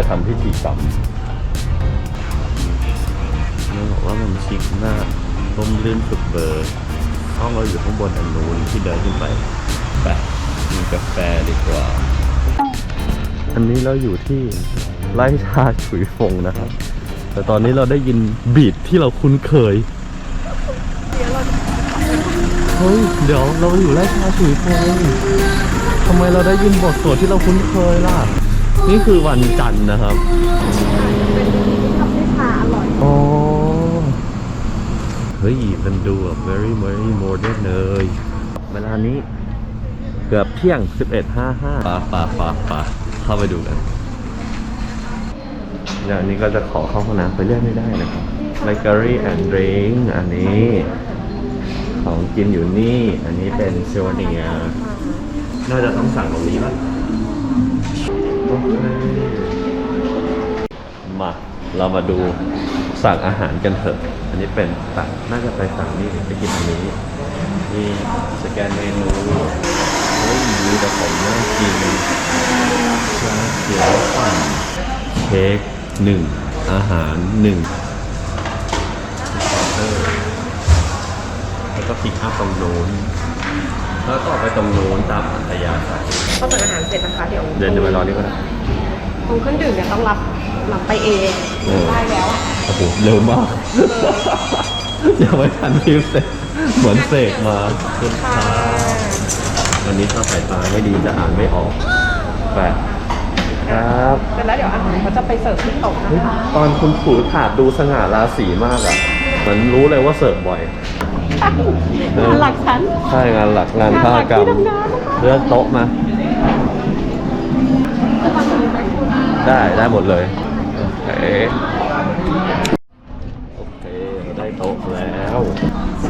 จะทำพิธีกรรมนี่บอกว่ามันชิคมากร่มรื่นสุดเบอร์ห้องเราอยู่ข้างบนอันนู้นที่เดินขึ้นไปไปกินกาแฟดีกว่า อันนี้เราอยู่ที่ไร่ชาฉุยฟงนะครับ แต่ตอนนี้เราได้ยินบีทที่เราคุ้นเคยเฮ้ยเดี๋ยวเราอยู่ไร่ชาฉุยฟงทำไมเราได้ยินบทสวดที่เราคุ้นเคยล่ะ นี่คือวันจันทร์นะครับอ๋อเฮ้ยมันดูแบบ very very modern เลยเวลานี้เกือบเที่ยง 11.55ปาปาปาปาเข้าไปดูกันเดี๋ยวอันนี้ก็จะขอเข้าห้องน้ำไปเรื่อยไม่ได้นะครับ Bakery and Drink อันนี้ของกินอยู่นี่ อันนี้เป็นเซวเนียน่าจะต้องสั่งตรงนี้ป่ะโอเค มาเรามาดูสั่งอาหารกันเถอะ อันนี้เป็นสั่งน่าจะไปสั่งนี่ไปกินอันนี้นี่สแกนเมนูเฮ้ยมีแต่ของน่ากินชาเขียวปั่นเค้กหนึ่งอาหารหนึ่งเออแล้วก็พิกอัพตรงโน้น แล้วต่อไปตรงโน้นตามอัธยาศัยพอสั่งอาหารเสร็จนะคะเดี๋ยวเดินจะไปรอนี่ก็ได้ตรงเครื่องดื่มเนี่ยต้องรับรับไปเองเออได้แล้วโอ้โหเร็วมากยังไม่ทันพิมพ์เสร็จเหมือนเสกมาคุณค่าวันนี้ถ้าสายตาไม่ดีจะอ่านไม่ออกแปดครับเสร็จแล้วเดี๋ยวอาหารเขาจะไปเสิร์ฟที่โต๊ะนะเฮ้ยคะตอนคุณถือถาดดูสง่าราศีมากอะเหมือนรู้เลยว่าเสิร์ฟบ่อย เออหลักชั้นใช่งานหลักงานภาคกรรมงานหลักที่ทำงานนะคะเลือกโต๊ะมา ได้ได้หมดเลย โอเค โอเคเราได้โต๊ะแล้ว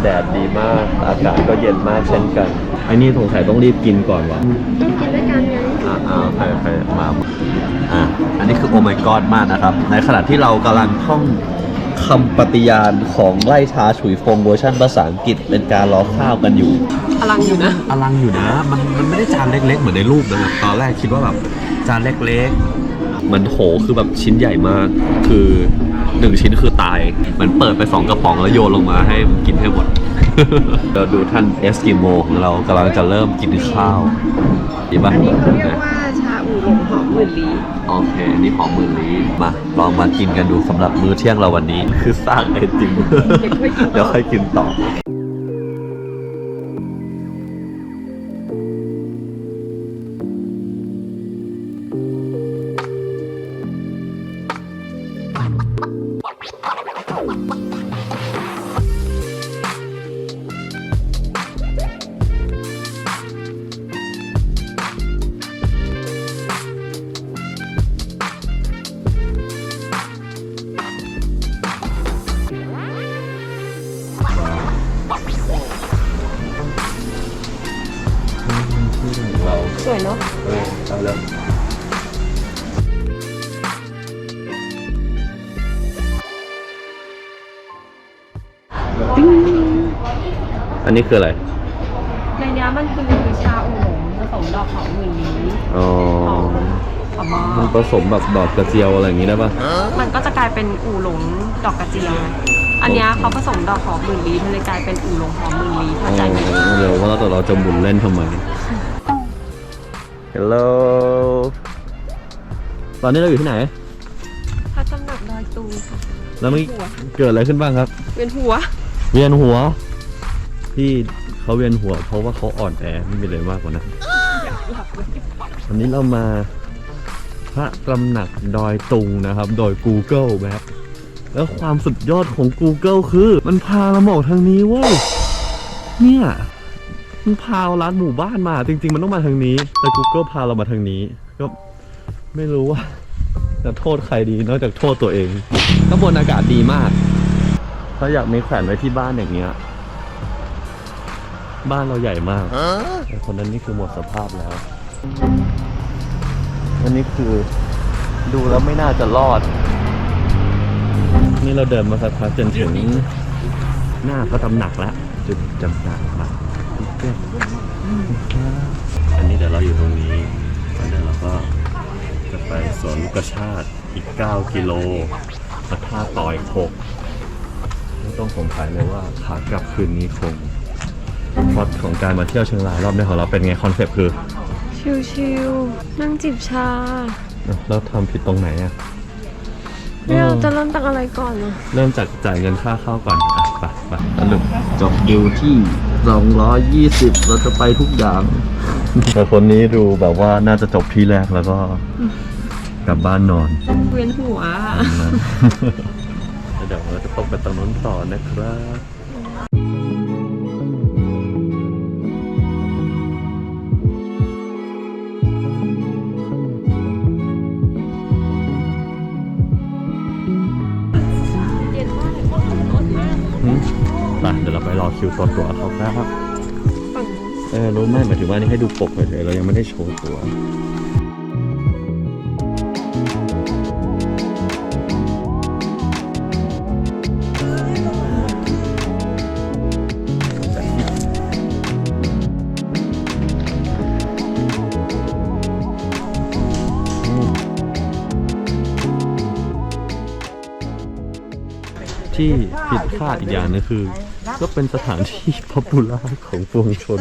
แดดดีมาก อากาศก็เย็นมากเช่นกันไอ้นี่สงสัยต้องรีบกินก่อนวะต้องกินด้วยกันไงอ่าอ่าใครใครมาอ่าอันนี้คือโอ my god มากนะครับ ในขณะที่เรากำลังท่อง คำปฏิญาณของไล่ชาฉุยฟงเวอร์ชันภาษาอังกฤษเป็นการล้อข้าวกันอยู่ อลังอยู่นะ อลังอยู่นะ มันมันไม่ได้จานเล็กๆ เหมือนในรูปนะครับตอนแรกคิดว่าแบบจานเล็กๆเหมือนโหคือแบบชิ้นใหญ่มาก คือหนึ่งชิ้นคือตายเหมือนเปิดไปสองกระป๋องแล้วโยนลงมาให้มันกินให้หมด เราดูท่านเอสกิโมของเรากำลังจะเริ่มกินข้าวดีป่ะอันนี้เขาเรียกว่าชาอูหลงหอม หมื่นลี้โอเคอันนี่หอมหมื่นลี้มา ลองมากินกันดูสำหรับมื้อเที่ยงเราวันนี้ คือสร้างไอติม เดี๋ยวค่อยกินต่อ นนี้คืออะไร ในนี้มันคือชาอูหลงผสมดอกหอมหมื่นลี้อ๋อหอมหอมมากมันผสมแบบดอกกระเจียวอะไรอย่างงี้ได้ป่ะมันก็จะกลายเป็นอูหลงดอกกระเจียวไงอันเนี้ยเขาผสมดอกหอมหมื่นลี้มันเลยกลายเป็นอูหลงหอมหมื่นลี้เข้าใจไหมเดี๋ยวว่าแต่เราจะหมุนเล่นทำไม Hello ตอนนี้เราอยู่ที่ไหน พระตำหนักดอยตูค่ะแล้วเมื่อกี้หัวเกิดอะไรขึ้นบ้างครับเวียนหัว เวียนหัว ที่เขาเวียนหัว เพราะว่าเขาอ่อนแอไม่มีเลยมากกว่านั้นวันนี้เรามาพระตำหนักดอยตุงนะครับ โดย Google Map แล้วความสุดยอดของ Google คือ มันพาเรามาออกทางนี้เว้ย เนี่ย มันพาเราลัดหมู่บ้านมา จริง ๆ มันต้องมาทางนี้ แต่ Google พาเรามาทางนี้ ก็ไม่รู้ว่าจะโทษใครดีนอกจากโทษตัวเองข้างบนอากาศดีมาก ถ้าอยากมีแขวนไว้ที่บ้านอย่างเงี้ย บ้านเราใหญ่มากแต่คนนั้นนี่คือหมดสภาพแล้ว อันนี้คือดูแล้วไม่น่าจะรอด นี่เราเดินมาสักพักจนถึง หน้าพระตำหนักแล้วจุดจำหนักครับอันนี้เดี๋ยวเราอยู่ตรงนี้แล้วเดี๋ยวเราก็จะไปสวนลูกกระชาติอีก 9 กิโลพระธาตุต่อยหกไม่ต้องสงสัยเลยว่าขากลับคืนนี้คง พอดของการมาเที่ยวเชียงรายรอบนี้ของเราเป็นไงคอนเซปต์คือ ชิวๆ นั่งจิบชาอะแล้วทำผิดตรงไหนอะเราจะเริ่มจากอะไรก่อนอะเริ่มจากจ่ายเงินค่าเข้าก่อนอะไปไปสรุปจบดิวที่ 220 เราจะไปทุกอย่างแต่คนนี้ดูแบบว่าน่าจะจบที่แรกแล้วก็กลับบ้านนอน เวียนหัวนะแล้วเดี๋ยวเราจะต้องไปตรงนู้นต่อนะครับ คิวตัวตัวเขาครับฝั่งเออรู้ไหมหมายถึงว่านี่ให้ดูปกเฉยๆเรายังไม่ได้โชว์ตัวที่ผิดคาดอีกอย่างหนึงคือ ก็เป็นสถานที่พ o p ปูล่าของปวงชน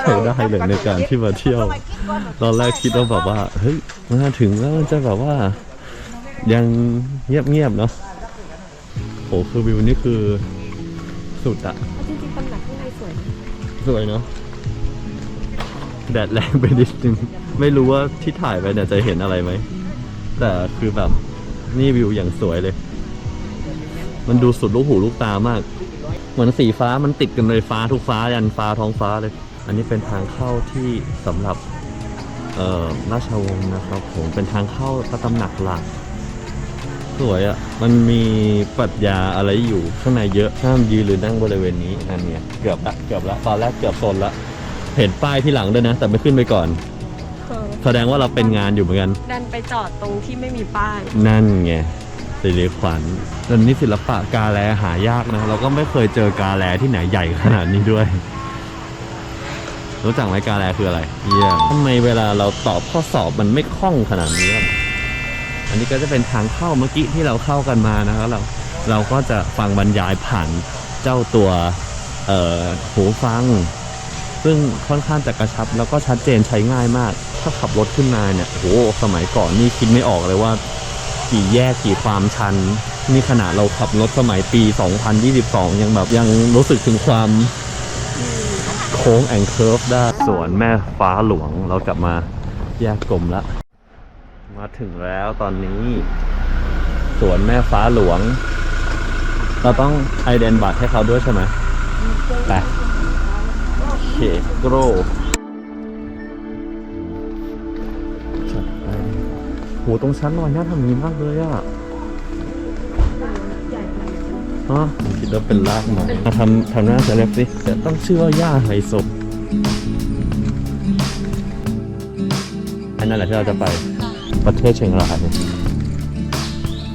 ใช้ได้เลยในการที่มาเที่ยว ตอนแรกคิดว่าแบบว่า เฮ้ย มาถึงแล้วมันจะแบบว่า ยังเงียบๆเนาะโหคือวิวนี่คือสุดอะจริงๆตำหนักข้างในสวยนะสวยเนาะแดดแรงไปนิดนึง ไม่รู้ว่าที่ถ่ายไปเนี่ยจะเห็นอะไรไหม แต่คือแบบนี่วิวอย่างสวยเลย มันดูสุดลูกหูลูกตามาก เหมือนสีฟ้ามันติดกันเลยฟ้าทุกฟ้ายันฟ้าท้องฟ้าเลย อันนี้เป็นทางเข้าที่สำหรับเอ่อราชวงศ์นะครับ ผมเป็นทางเข้าพระตำหนักหลักสวยอะ่ะ มันมีปรัชญาอะไรอยู่ข้างในเยอะห้ามยืนหรือนั่งบริเวณนี้อันเนี้ยเกือบละเกือบละตอนแรกเกือบโซนละเห็นป้ายที่หลังด้วยนะ แต่ไม่ขึ้นไปก่อนเออแสดงว่าเราเป็นงานอยู่เหมือนกัน ดันไปจอดตรงที่ไม่มีป้าย นั่นไง สิริขวัญเรื่องนี้ศิลปะกาแลหายากนะ เราก็ไม่เคยเจอกาแลที่ไหนใหญ่ขนาดนี้ด้วย รู้จักไหมกาแลคืออะไร เยี่ยมทำไมเวลาเราตอบข้อสอบมันไม่คล่องขนาดนี้ล่ะอันนี้ก็จะเป็นทางเข้าเมื่อกี้ที่เราเข้ากันมานะครับเราเราก็จะฟังบรรยายผ่านเจ้าตัวเอ่อหูฟัง ซึ่งค่อนข้างจะกระชับแล้วก็ชัดเจนใช้ง่ายมาก ถ้าขับรถขึ้นมาเนี่ยโหสมัยก่อนนี่คิดไม่ออกเลยว่า กี่แยกกี่ความชัน นี่ขนาดเราขับรถสมัยปี 2022 ยังแบบยังรู้สึกถึงความโค้งแองเคิร์ฟได้สวนแม่ฟ้าหลวงเรากลับมาแยกกลมละมาถึงแล้วตอนนี้สวนแม่ฟ้าหลวง เราต้องไอเดนบัตรให้เขาด้วยใช่ไหมไปโอเคโกร หตรงชั้นลอยน่าทำนี้มากเลยอะฮะผมคิดว่าเป็นรากไม้มาทำทำหน้าเซเลบสิแต่ต้องชื่อว่าย่าไฮโซอันนั้นแหละที่เราจะไปประเทศเชียงราย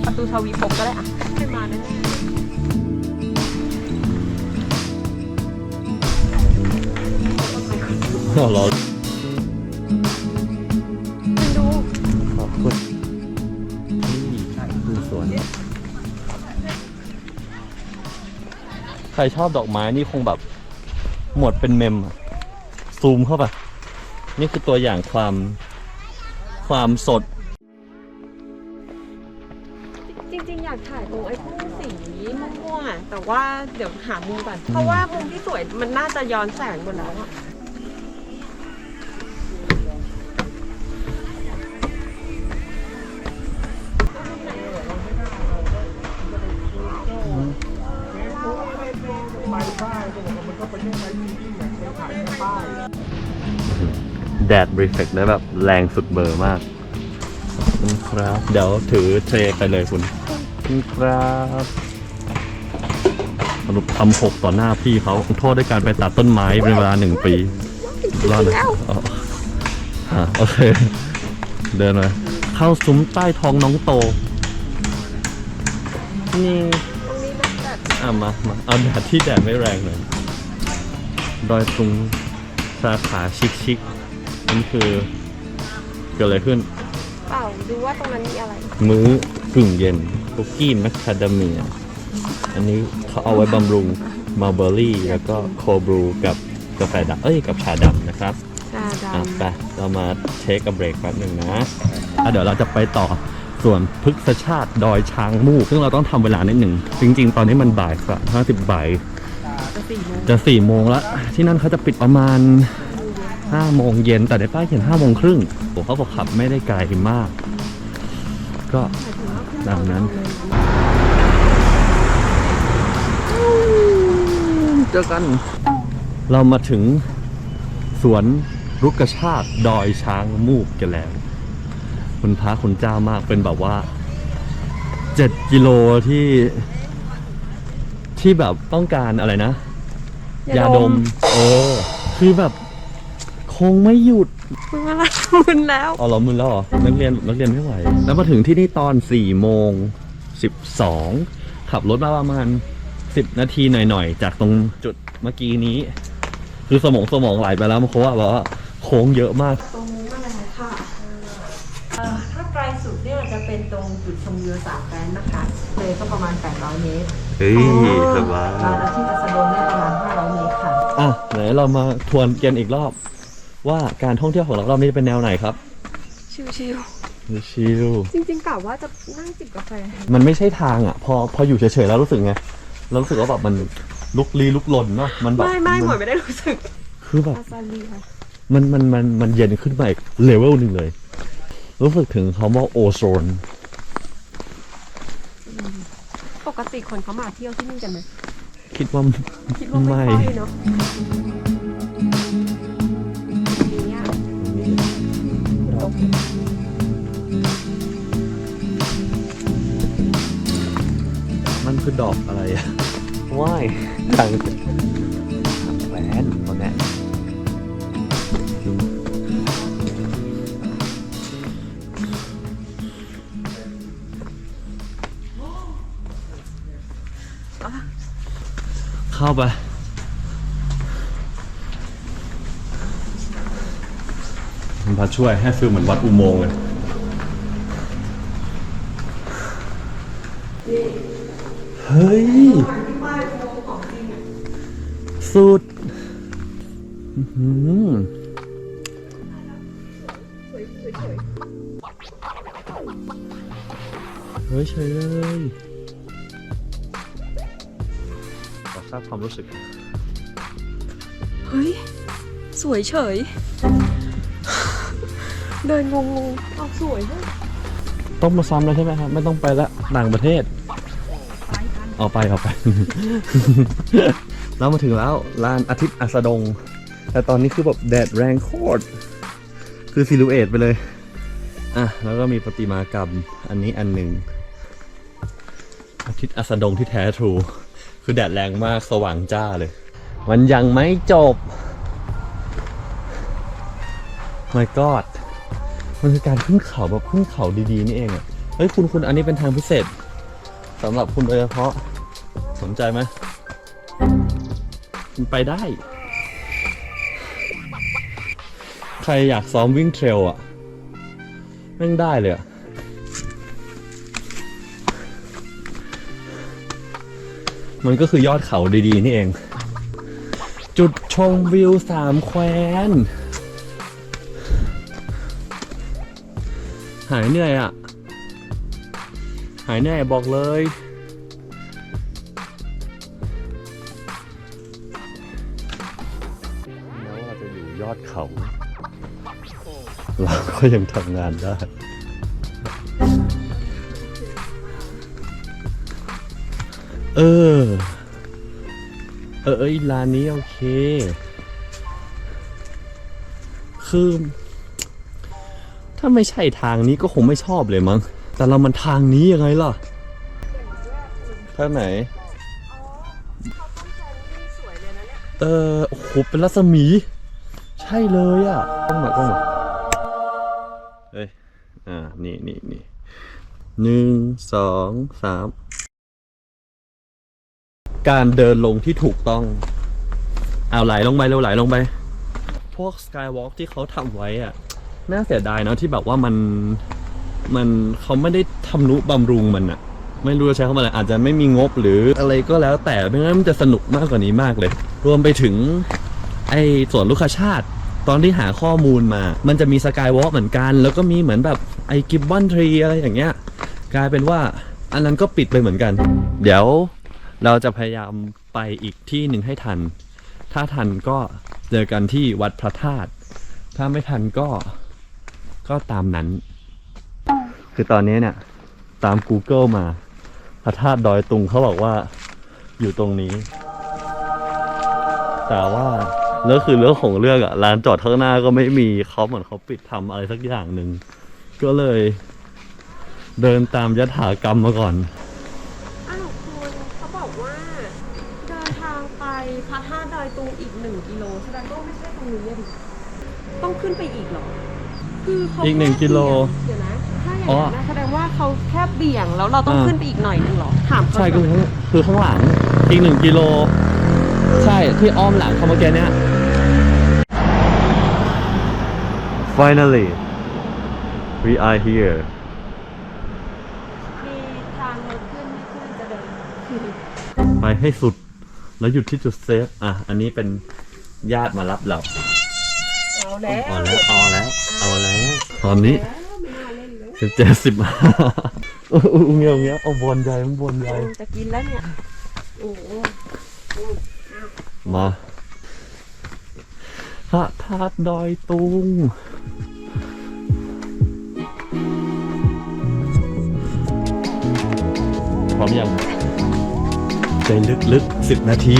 ประตูทวีภพก็ได้อะขึ้นมาแน่เรา รชอบดอกไม้นี่คงแบบหมดเป็นเมมอะซูมเข้าไปนี่คือตัวอย่างความความสด จริงๆ อยากถ่ายตรงไอ้พุ่งสีม่วงๆอะแต่ว่าเดี๋ยวหามุมก่อน เพราะว่ามุมที่สวยมันน่าจะย้อนแสงหมดแล้วอะ แดดรีเฟกได้แบบแรงสุดเบอร์มากขอบคุณครับ เดี๋ยวถือเทรไปเลยคุณคุณครับสรุปทำหกต่อหน้าพี่เขาโทษด้วยการไปตัดต้นไม้เป็นเวลาหนึ่งปีรอดนะอ๋ออะโอเค เดินมาเข้าซุ้มใต้ท้องน้องโต นี่ตรงนี้มันแบบอะมามาเอาแดดที่แดดไม่แรงหน่อย ดอยตุงสาขาชิคชิคๆนั่นคือเกิดอะไรขึ้น เปล่าดูว่าตรงนั้นมีอะไร มื้อกึ่งเย็นคุกกี้แมคคาเดเมีย อันนี้เขาเอาไว้บำรุงมาเบอร์รี่ แล้วก็โคบรูกับกาแฟดำเอ้ยกับชาดำนะครับชาดอะไปเรามาเทคกับเบรกแป๊บหนึ่งนะอะเดี๋ยวเราจะไปต่อส่วนพฤกษชาติดอยช้างมูกซึ่งเราต้องทำเวลานิดหนึ่ง จริง ๆ ตอนนี้มันบ่ายสักห้าสิบบ่ายำจะ สี่โมงจะสี่โมงแล้วที่นั่นเขาจะปิดประมาณห้าโมงเย็นแต่ในป้ายเขียนห้าโมงครึ่งผมเขาบอกขับไม่ได้ไกลมาก ก็หมายถึงนตามนั้นเจอกัน เรามาถึงสวนรุกชาติดอยช้างมูกกันแล้วคุณพระคุณเจ้ามากเป็นแบบว่าเจ็ดกิโลที่ที่แบบต้องการอะไรนะ ยาดม เออ คือแบบ คงไม่หยุดมึงอะไรมึนแล้ว อ๋อเหรอมึนแล้วเหรอนักเรียนนักเรียนไม่ไหว แล้วมาถึงที่นี่ตอน4ี่โมงสิบสองขับรถมาประมาณ10นาทีหน่อยๆ จากตรงจุดเมื่อกี้นี้ คือสมองสมองไหลไปแล้วมันเพราะว่าแบบว่าโค้งเยอะมาก ตรงนี้อะไรค่ะเอ่อถ้าไกลสุดเนี่ยจะเป็นตรงจุดชมวิวสามแฟนนะคะเลยก็ประมาณ 800 เมตรเฮ้ยสบายลานอาทิตย์อัสดงเนี่ยประมาณ500เมตรค่ะ อะไหนเรามาทวนกันอีกรอบ ว่าการท่องเที่ยวของเรารอบนี้จะเป็นแนวไหนครับ ชิวชิลๆจริงๆกะว่าจะนั่งจิบกาแฟ มันไม่ใช่ทางอะ พอพออยู่เฉยๆแล้วรู้สึกไงเรารู้สึกว่าแบบมันลุกลี้ลุกลนเนาะมันแบบไม่ไม่หมนวยไม่ได้รู้สึกคือแบบอาซาลีค่ะมันมันมันมันเย็นขึ้นมาอีกเลเวลหนึ่งเลย รู้สึกถึงคำว่าโอโซน ปกติคนเขามาเที่ยวที่นี่กันไหม คิดว่าคิดว่าไม่ไม่ค่อยเนาะเนี่ยมันคือดอกอะไรอะว่ายทางทางแหวนเขาแน่ เข้าไป มันพาช่วยให้ฟิลเหมือนวัดอุโมงค์เลย เฮ้ย สุดอื้อหือเฮ้ยเฉยเลย ทราบความรู้สึก เฮ้ย สวยเฉย เดินงงๆเอาสวยด้วยต้องมาซ้ำแล้วใช่ไหมครับ ไม่ต้องไปละต่างประเทศเอาไปเอาไปเรามาถึงแล้วลานอาทิตย์อัสดง แต่ตอนนี้คือแบบแดดแรงโคตร คือซิลูเอตไปเลย อะ แล้วก็มีประติมากรรมอันนี้อันหนึ่งอาทิตย์อัสดงที่แท้ทรู คือแดดแรงมากสว่างจ้าเลย มันยังไม่จบ my god มันคือการขึ้นเขาแบบขึ้นเขาดีๆนี่เองอะเฮ้ยคุณคุณอันนี้เป็นทางพิเศษสำหรับคุณโดยเฉพาะสนใจไหมคุณไปได้ ใครอยากซ้อมวิ่งเทรลอะแม่งได้เลยอะ มันก็คือยอดเขาดีๆนี่เอง จุดชมวิวสามแควหายเหนื่อยอะ หายเหนื่อยบอกเลยแม้ว่าจะอยู่ยอดเขา เราก็ยังทำงานได้ เออ เออเอยร้านนี้โอเค คือ ถ้าไม่ใช่ทางนี้ก็คงไม่ชอบเลยมั้ง แต่เรามันทางนี้ยังไงล่ะท่างไหนสวยเลยนะเนี่ยเออโอ้โหเป็นรัศมี ใช่เลยอะต้องมากล้องมาเฮ้ย อ่า นี่นี่นี่หนึ่งสองสาม การเดินลงที่ถูกต้อง เอาไหลลงไปเร็วไหลลงไป พวกสกายวอล์กที่เขาทำไว้อะน่าเสียดายเนาะที่แบบว่ามันมันเขาไม่ได้ทำนุบำรุงมันอะไม่รู้จะใช้คำว่าอะไรอาจจะไม่มีงบหรืออะไรก็แล้ว แต่ไม่งั้นมันจะสนุกมากกว่านี้มากเลย รวมไปถึง ไอ้ส่วนลูกคชาติ ตอนที่หาข้อมูลมา มันจะมีสกายวอล์กเหมือนกัน แล้วก็มีเหมือนแบบไอ้กิบบอนทรีอะไรอย่างเงี้ย กลายเป็นว่าอันนั้นก็ปิดไปเหมือนกัน เดี๋ยว เราจะพยายามไปอีกที่หนึ่งให้ทัน ถ้าทันก็เจอกันที่วัดพระธาตุ ถ้าไม่ทันก็ก็ตามนั้น คือตอนนี้เนี่ย ตาม Google มา พระธาตุดอยตุงเขาบอกว่าอยู่ตรงนี้ แต่ว่าแล้วคือเรื่องของเรื่องอะร้านจอดข้างหน้าก็ไม่มีเขาเหมือนเขาปิดทำอะไรสักอย่างหนึ่ง ก็เลย เดินตามยถากรรมมาก่อน อ้าวคุณเขาบอกว่าเดินทางไปพระธาตุดอยตุงอีกหนึ่งกิโลแสดงว่า ไม่ใช่ตรงนี้อะดิต้องขึ้นไปอีกเหรอ คือเขาอีกหนึ่งแค่กิโลเดี๋ยวนะถ้าอย่างอ๋อ นั้นนะแสดงว่าเขาแค่เบี่ยงแล้วเราต้องอ่าขึ้นไปอีกหน่อยนึงเหรอถามเขาใช่ก็คือคือข้างหลังอีกหนึ่งกิโล ใช่ที่อ้อมหลังเขาเมื่อกี้เนี้ย Finally we are here มีทางรถขึ้นไม่ขึ้นจะเดิน ไปให้สุด แล้วหยุดที่จุดเซฟ อะ อันนี้เป็น ญาติมารับเราเอาแล้วเอาแล้วเอาแล้วเอาแล้ว ตอนนี้แล้วไม่น่าเล่นเลยสิบเจ็ดสิบห้าเงี้ยเงี้ยเอาบอลใหญ่มันบอลใหญ่จะกินแล้วเนี่ยโอ้โหมาพระธาตุดอยตุงพร้อมยังใจลึกๆสิบนาที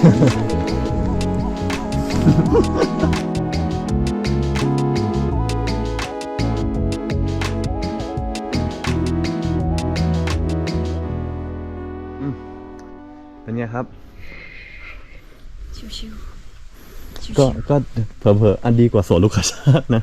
เป็นไงครับ ชิวๆ ก็ก็เผลอๆอันดีกว่าสวนลูกคชาตินะ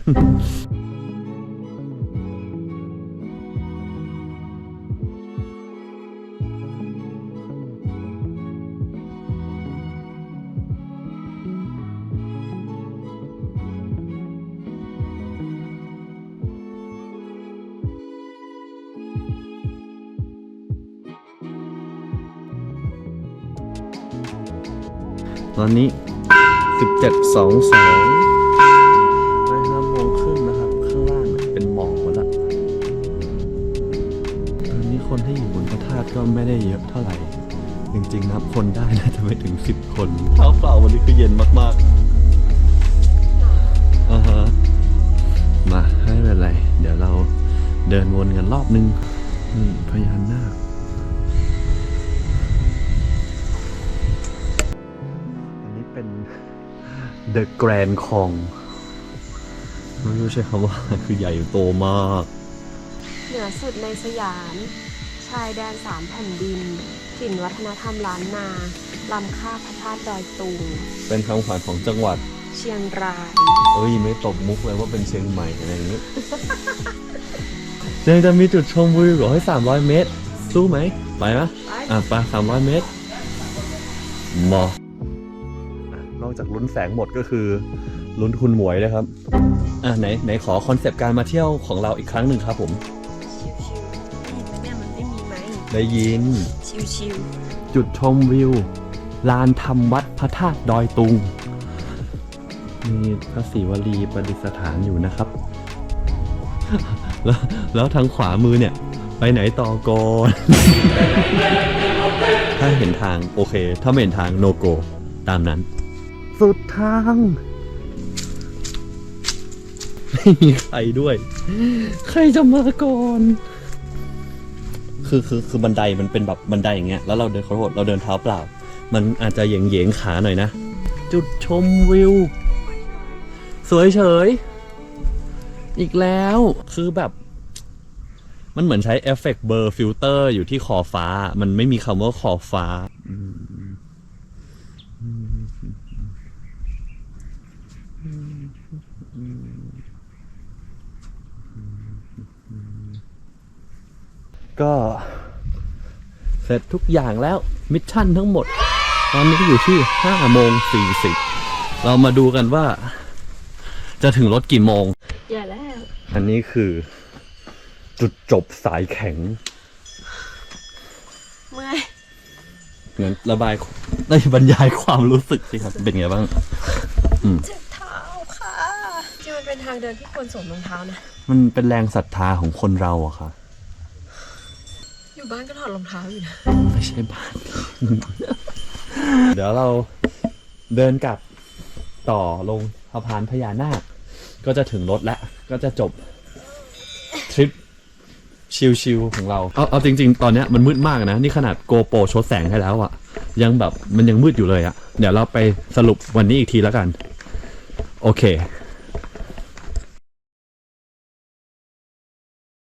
ตอนนี้ 17 2 2ไปห้าโมงครึ่งนะครับ ข้างล่างเป็นหมอกหมดละ ตอนนี้คนที่อยู่บนพระธาตุก็ไม่ได้เยอะเท่าไหร่ จริงๆนับคนได้น่าจะไม่ถึง 10 คน เท้าเปล่าวันนี้คือเย็นมากๆอ่าฮะมาไม่เป็นไร เดี๋ยวเราเดินวนกันรอบนึง นี่พญานาค The Grand Kong ไม่รู้ใช่คำว่าคือใหญ่โตมาก เหนือสุดในสยาม ชายแดนสามแผ่นดินถิ่นวัฒนธรรมล้านนาลำค่าพระธาตุดอยตุง เป็นคำขวัญของจังหวัด เชียงราย เอ้ย ไม่ตบมุกเลยว่าเป็นเชียงใหม่อะไรอย่างนี้ยังจะมีจุดชมวิวเหรอให้300 เมตร สู้ไหม ไปไหมไปอะไป300 เมตรมออะนอก จากลุ้นแสงหมดก็คือลุ้นคุณหมวยนะครับ อะไหนไหนขอคอนเซปต์การมาเที่ยวของเราอีกครั้งหนึ่งครับผมชิวๆได้ยินไหมเนี่ยมันไม่มีไหมได้ยิน ชิวจุดชมวิว ลานธรรมวัดพระธาตุดอยตุง มีพระศิวลีประดิษฐานอยู่นะครับ แล้วแล้วทางขวามือเนี่ย ไปไหนต่อก่อน ถ้าเห็นทางโอเค ถ้าไม่เห็นทางโนโกตามนั้น สุดทาง ไม่มีใครด้วย ใครจะมาก่อน คือคือคือบันไดมันเป็นแบบบันไดอย่างเงี้ย แล้วเราเดินขอโทษเราเดินเท้าเปล่า มันอาจจะเหยงเหยงๆขาหน่อยนะ จุดชมวิว สวยเฉย อีกแล้ว คือแบบ มันเหมือนใช้เอฟเฟกต์เบอร์ฟิลเตอร์อยู่ที่ขอบฟ้า มันไม่มีคำว่าขอบฟ้าอืมอืม ก็เสร็จทุกอย่างแล้วมิชชั่นทั้งหมด ตอนนี้ก็อยู่ที่5โมง40 เรามาดูกันว่า จะถึงรถกี่โมง อย่าแล้ว อันนี้คือจุดจบสายแข็งเมื่อยงั้นระบายได้บรรยายความรู้สึกสิครับ เป็นไงบ้างเจ็บเท้าค่ะจริงมันเป็นทางเดินที่ควรสวมรองเท้านะ มันเป็นแรงศรัทธาของคนเราอะค่ะ อยู่บ้านก็ถอดรองเท้าอยู่นะ ไม่ใช่บ้าน เดี๋ยวเราเดินกลับต่อลงสะพานพญานาค ก็จะถึงรถแล้วก็จะจบทริปชิลๆของเรา เอาเอาจริง ๆ ตอนเนี้ยมันมืดมากนะ นี่ขนาดโกโปรชดแสงให้แล้วอะยังแบบมันยังมืดอยู่เลยอะเดี๋ยวเราไปสรุปวันนี้อีกทีแล้วกัน โอเค